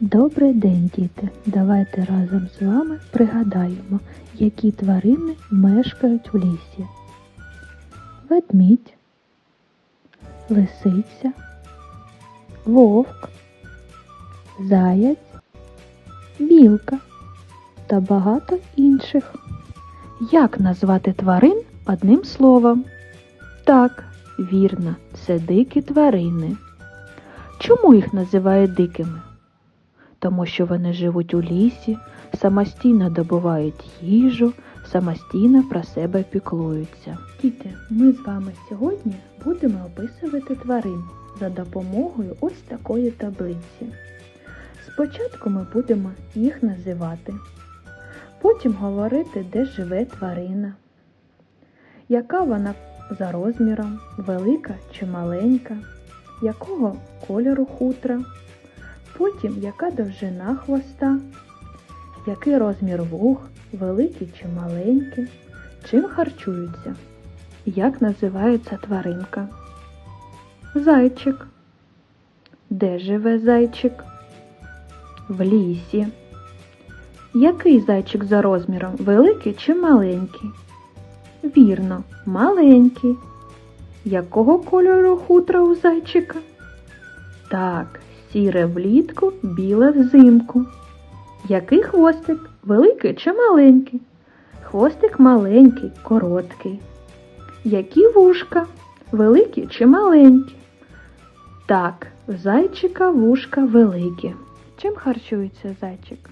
Добрий день, діти! Давайте разом з вами пригадаємо, які тварини мешкають у лісі. Ведмідь, лисиця, вовк, заяць, білка та багато інших. Як назвати тварин одним словом? Так, вірно, це дикі тварини. Чому їх називають дикими? Тому що вони живуть у лісі, самостійно добувають їжу, самостійно про себе піклуються. Діти, ми з вами сьогодні будемо описувати тварин за допомогою ось такої таблиці. Спочатку ми будемо їх називати, потім говорити, де живе тварина, яка вона за розміром, велика чи маленька, якого кольору хутра. Потім яка довжина хвоста, який розмір вух, великий чи маленький, чим харчуються, як називається тваринка. Зайчик. Де живе зайчик? В лісі. Який зайчик за розміром? Великий чи маленький? Вірно, маленький. Якого кольору хутра у зайчика? Так, сіре влітку, біле взимку. Який хвостик? Великий чи маленький? Хвостик маленький, короткий. Які вушка? Великі чи маленькі? Так, в зайчика вушка великі. Чим харчується зайчик?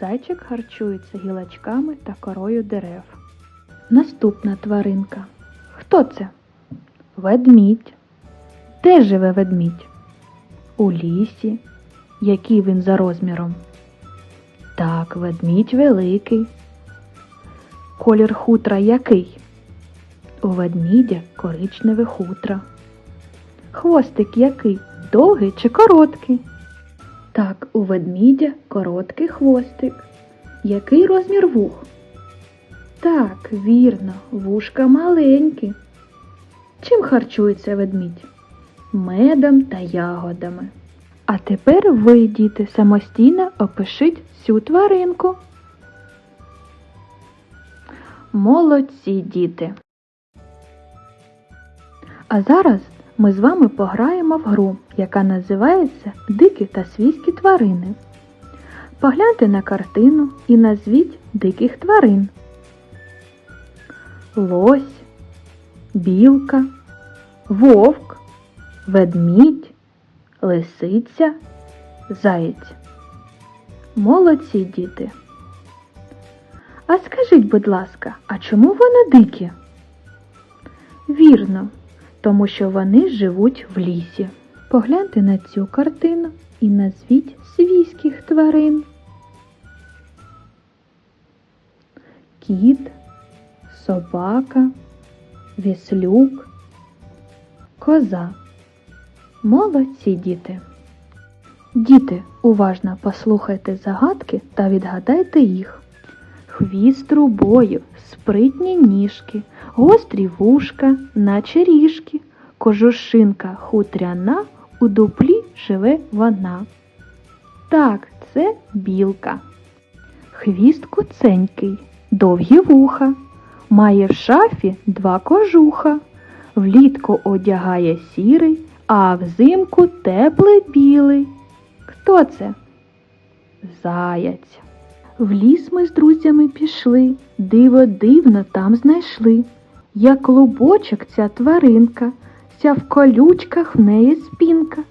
Зайчик харчується гілочками та корою дерев. Наступна тваринка. Хто це? Ведмідь. Де живе ведмідь? У лісі. Який він за розміром? Так, ведмідь великий. Колір хутра який? У ведмідя коричневе хутро. Хвостик який? Довгий чи короткий? Так, у ведмідя короткий хвостик. Який розмір вух? Так, вірно, вушка маленькі. Чим харчується ведмідь? Медом та ягодами. А тепер ви, діти, самостійно опишіть цю тваринку. Молодці діти. А зараз ми з вами пограємо в гру, яка називається Дикі та свійські тварини. Погляньте на картину і назвіть диких тварин. Лось, білка, вовк, ведмідь, лисиця, заєць. Молодці діти. А скажіть, будь ласка, а чому вони дикі? Вірно, тому що вони живуть в лісі. Погляньте на цю картину і назвіть свійських тварин. Кіт, собака, віслюк, коза. Молодці діти! Діти, уважно послухайте загадки та відгадайте їх. Хвіст трубою, спритні ніжки, гострі вушка, наче ріжки, кожушинка хутряна, у дуплі живе вона. Так, це білка. Хвіст куценький, довгі вуха, має в шафі два кожуха, влітку одягає сірий а взимку теплий білий. Хто це? Заяць. В ліс ми з друзями пішли, диво дивно там знайшли. Як клубочок ця тваринка, ся в колючках в неї спінка.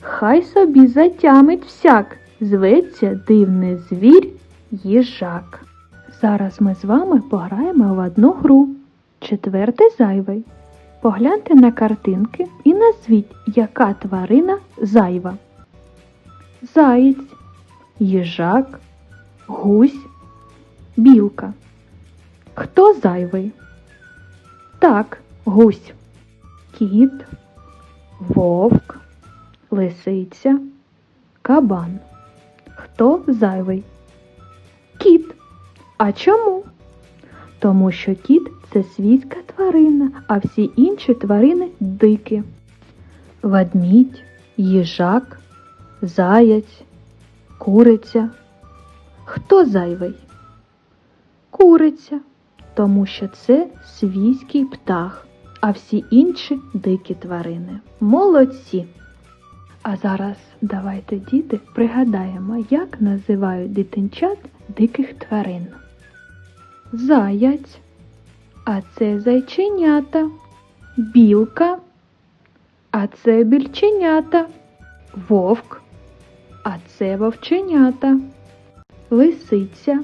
Хай собі затямить всяк, зветься дивний звір їжак. Зараз ми з вами пограємо в одну гру. Четвертий зайвий. Погляньте на картинки і назвіть, яка тварина зайва. Заєць, їжак, гусь, білка. Хто зайвий? Так, гусь, кіт, вовк, лисиця, кабан. Хто зайвий? Кіт. А чому? Тому що кіт це свійська тварина, а всі інші тварини дикі. Ведмідь, їжак, заяць, куриця. Хто зайвий? Куриця, тому що це свійський птах, а всі інші дикі тварини. Молодці! А зараз давайте, діти, пригадаємо, як називають дитинчат диких тварин. Заяць, а це зайченята, білка, а це більченята, вовк, а це вовченята, лисиця,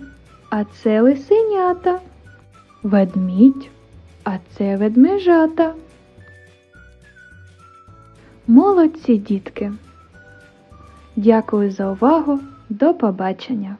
а це лисенята, ведмідь, а це ведмежата. Молодці, дітки! Дякую за увагу. До побачення!